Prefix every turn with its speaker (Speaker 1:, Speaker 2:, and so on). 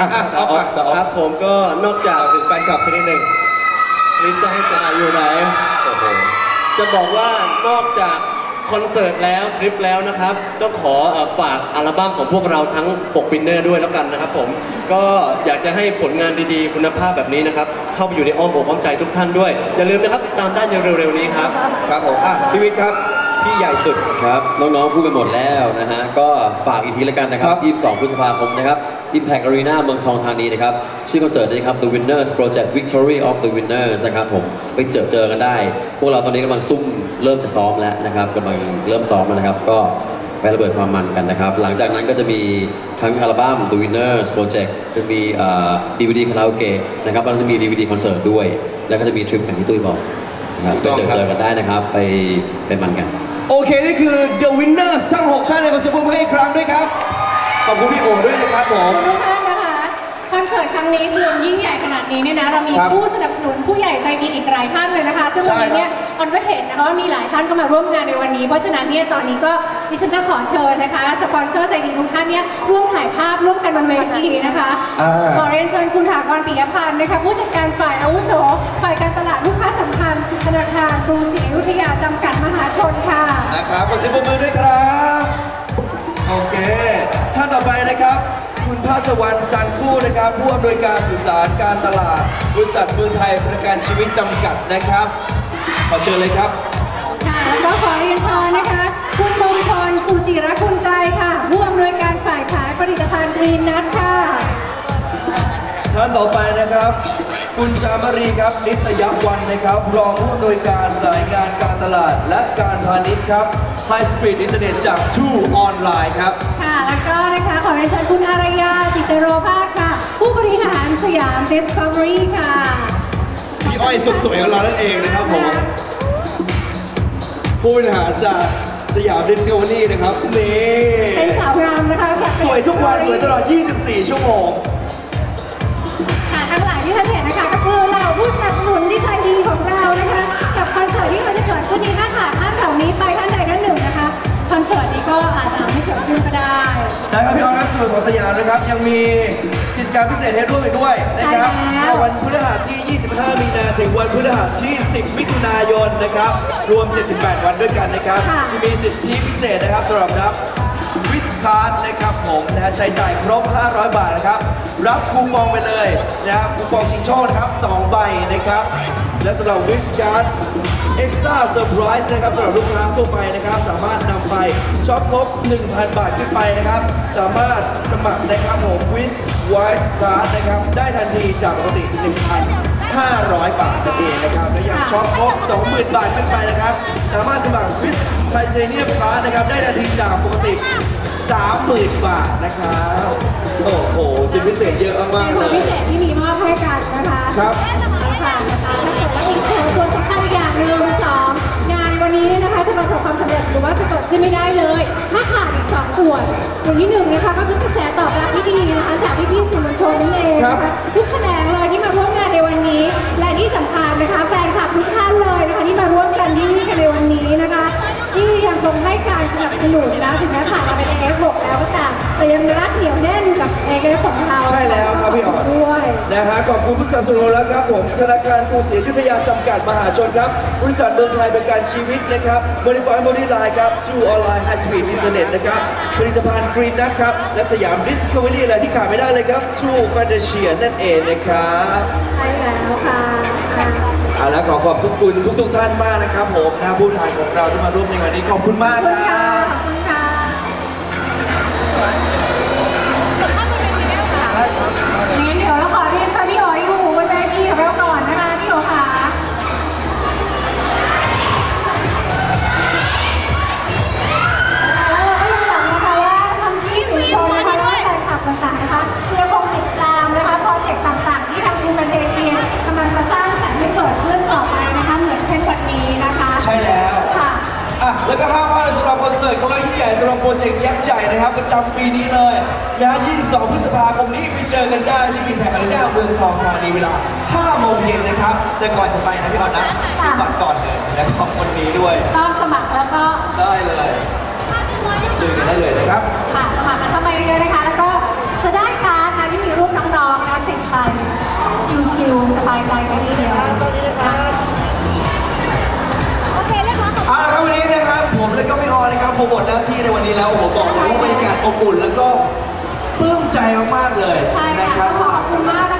Speaker 1: อะ
Speaker 2: อะ
Speaker 1: ต่อ
Speaker 2: เอา
Speaker 1: อ
Speaker 2: ไป
Speaker 1: ต่ออ
Speaker 2: ครับผมก็นอกจาก
Speaker 1: ถึงแฟนคลับสักนิดหนึ่ง
Speaker 2: ลิซ่าให้สายอยู่ไหน
Speaker 1: โอ้โห
Speaker 2: จะบอกว่านอกจากคอนเสิร์ตแล้วทริปแล้วนะครับ ต้องขอเอ่อฝากอัลบั้มของพวกเราทั้ง 6 วินเนอร์ด้วยแล้วกันนะครับผมก็อยากจะให้ผลงานดีๆ คุณภาพแบบนี้นะครับ เข้าไปอยู่ในอ้อมอกอ้อมใจทุกท่านด้วย อย่าลืมนะครับติดตามได้ในเร็วๆนี้ครับ
Speaker 1: ครับผมอะพี่วิทย์ครับ พี่ใหญ่สุด
Speaker 3: ครับ น้องๆ พูดไปหมดแล้วนะฮะ ก็ฝากอีกทีแล้วกันนะครั
Speaker 1: ครับ
Speaker 3: บ22พฤษภาคมนะครับ Impact Arena เมืองทองธานีนะครับ ชื่อคอนเสิร์ตนะครับ The Winners Project Victory of the Winners นะครับผม ไปเจอเจอกันได้ พวกเราตอนนี้กำลังซุ่มเริ่มจะซ้อมแล้วนะครับกำลังเริ่มซ้อมแล้วนะครับ ก็ไประเบิดความมันกันนะครับ หลังจากนั้นก็จะมีทั้งอัลบั้ม The Winners Project จะมีเอ่อ DVD คาราโอเกะนะครับแล้วก็จะมี DVD คอนเสิร์ตด้วย แล้วก็จะมีทริปอย่างที่ตุ้ยบอกนะ ครับ
Speaker 1: ถู
Speaker 3: ไป
Speaker 1: กต้อง
Speaker 3: เจอ
Speaker 1: ครับ
Speaker 3: เจอกันได้นะครับ ไปไปมันกัน
Speaker 1: โอเค นี่คือ The Winners ทั้ง 6 ท่านในคอนเสิร์ตให้อีกครั้งด้วยครับ ขอบคุณพี่โอ๋ด้วยนะครับผม
Speaker 4: ทุกท่านนะ คะคอนเสิร์ตครั้งนี้คือยิ่งใหญ่ขนาดนี้เนี่ยนะเรามี
Speaker 1: ครับ
Speaker 4: ผู้สนับสนุนผู้ใหญ่ใจดีอีกหลายท่านเลยนะคะซึ่งวันนี้เนี่ยออนก็เห็นนะคะว่ามีหลายท่านก็มาร่วมงานในวันนี้ เพราะฉะนั้นเนี่ยตอนนี้ก็ดิฉันจะขอเชิญนะคะสปอนเซอร์ใจดีทุกท่านเนี่ยร่วมถ่ายภาพร่วมกันบนเวทีนะคะ
Speaker 1: อ่า
Speaker 4: ขอเรียนเชิญคุณถากรปิยพันธ์นะคะผู้จัดการฝ่ายอาวุโสฝ่ายการตลาดลูกค้าสัมพันธ์ธนาคารกรุงศรีอยุธยาจำกัดมหาชนค่ะ
Speaker 1: นะครับขอเสียงปรบมือด้วยครับ โอเค ท่านต่อไปนะครับ คุณภาสวรรณจันทร์คู่นะครับผู้อำนวยการสื่อสารการตลาด บริษัทเมืองไทยประกันชีวิตจำกัดนะครับ ขอเชิญเลยครับ
Speaker 4: ค่ะแล้วก็ขอเรียนเชิญนะคะ คุณมงคลสุจิรคุณไกรค่ะ ผู้อำนวยการฝ่ายขายผลิตภัณฑ์กรีนนัทค่ะ
Speaker 1: ท่านต่อไปนะครับ คุณจามรีครับนิตยวันนะครับรองผู้อำนวยการสายงานการตลาด และการพาณิชย์ครับ High Speed Internet จาก True Online ครับ
Speaker 4: ค่ะ แล้วก็นะคะขอเรียนเชิญคุณอารยาจิตเจโรภาสค่ะ ผู้บริหารสยาม Discovery ค่ะ
Speaker 2: พี่อ้อยสุดสวยของเรานั่นเองนะครับผม ผู้บริหารจากสยามดิสคัฟเวอรี่นะครับนี่
Speaker 4: เป็นสาวงามนะคะจาก
Speaker 2: สวยทุกวัน สวยตลอด 24 ชั่วโมง
Speaker 4: ค่ะทั้งหลายที่ท่านเห็นนะคะก็คือเหล่าผู้สนับสนุนที่ใจดีของเรานะคะ กับคอนเสิร์ตที่เขาจะเกิดขึ้นนี้ถ้าขาดท่านเหล่านี้ไปท่านใดท่านหนึ่ง นะครั
Speaker 1: บพี่ออนัสส่วนของสยามนะครับ ยังมีกิจกรรมพิเศษให้ร่วมอีกด้วยนะครับ
Speaker 4: ใช่แล้ว
Speaker 1: วันพฤหัสที่ 25 มีนาถึงวันพฤหัสที่ 10 มิถุนายนนะครับ รวม 78 วันด้วยกันนะครับจะมีสิทธิพิเศษนะครับสำหรับรับวิสคาร์ดนะครับผมนะฮะใช้จ่ายครบ 500 บาทนะครับ รับคูปองไปเลยนะครับคูปองชิงโชคนะครับ2ใบนะครับ และสำหรับวิสการ์ด เอ็กซ์ตร้าเซอร์ไพรส์นะครับสำหรับลูกค้าทั่วไปนะครับ สามารถนำไปช็อปครบ1,000 บาทขึ้นไปนะครับ สามารถสมัครนะครับผมวิสไวท์การ์ดนะครับ ได้ทันทีจากปกติ1,500 บาทนั่นเองนะครับ และยังช็อปครบ 20,000 บาทขึ้นไปนะครับ สามารถสมัครวิสไทเทเนียมการ์ดนะครับ ได้ทันทีจากปกติ 30,000 บาทนะครับ โอ้โหสิทธิพิเศษเยอะมากๆ
Speaker 4: เป็
Speaker 1: เล
Speaker 4: นพิ
Speaker 1: ย
Speaker 4: เศษที่มีมอบให้กันนะคะ
Speaker 1: ครับ
Speaker 4: ค่ะนะคะ ร็จหรือว่าจะเกิดขึ้นไม่ได้เลย ถ้าขาดอีกสองส่วนอย่างที่หนึ่งนะคะก็คือกระแสตอบรับที่ดีนะคะจากพี่ๆสื่อมวลชนนั่นเองนะคะทุกแขนงเลย นะ
Speaker 1: ฮะขอบคุณผู้สนับสนุนแล้วครับผมธนาคารกรุงศรีอยุธยาจำกัดมหาชนครับบริษัทเมืองไทยประกันชีวิตนะครับบริษัทบริไลน์ครับชูออนไลน์ไฮสปีดอินเทอร์เน็ตนะครับผลิตภัณฑ์กรีนนัทครับและสยามดิสคัฟเวอรี่อะไรที่ขาดไม่ได้เลยครับชูฟาเดเชียนั่นเองนะครับ
Speaker 4: ใช่แล้วค่ะค่ะ
Speaker 1: เอาละขอขอบทุกคุณทุกๆท่านมากนะครับผมนะผู้ทานของเราที่มาร่วมในวันนี้ขอบคุณมาก
Speaker 4: ค
Speaker 1: รับ
Speaker 4: ขอบคุณค่ะ กลองโปรเจกต์ยัก
Speaker 1: ษ์ใหญ่นะครับประจำปีนี้เลยนะฮะ22 พฤษภาคมนี้ไปเจอกันได้ที่อินแพคอารีาเมืองทองธานีเวลา 5 โมงเย็นนะครับ แต่ก่อนจะไปนะพี่ออนนะสมัครก่อนเลยนะครับคนนี้ด้วย
Speaker 4: ต้องสมัครแล้วก็
Speaker 1: ได้เลยดูกันได้เลยนะครับ
Speaker 4: ค่ะสมัครกันเข้ามาเยนะคะ แล้วก็จะได้การ์ดนะที่มีรูปน้องๆ
Speaker 1: นะติดไปชิวๆสบายใจกันทีเดียวโอเคเรียกร้องาครับวันนี้นะครับผมและก็พี่
Speaker 4: ออ
Speaker 1: นะ
Speaker 4: ค
Speaker 1: รับ
Speaker 4: ผมหมดหน้าที่ะระหว่างว่าทุกท่านนะคะก็คงจะให้การสนับสนุนโปรเจกต์ต่างๆของเรานะคะที่จะมีต่อไป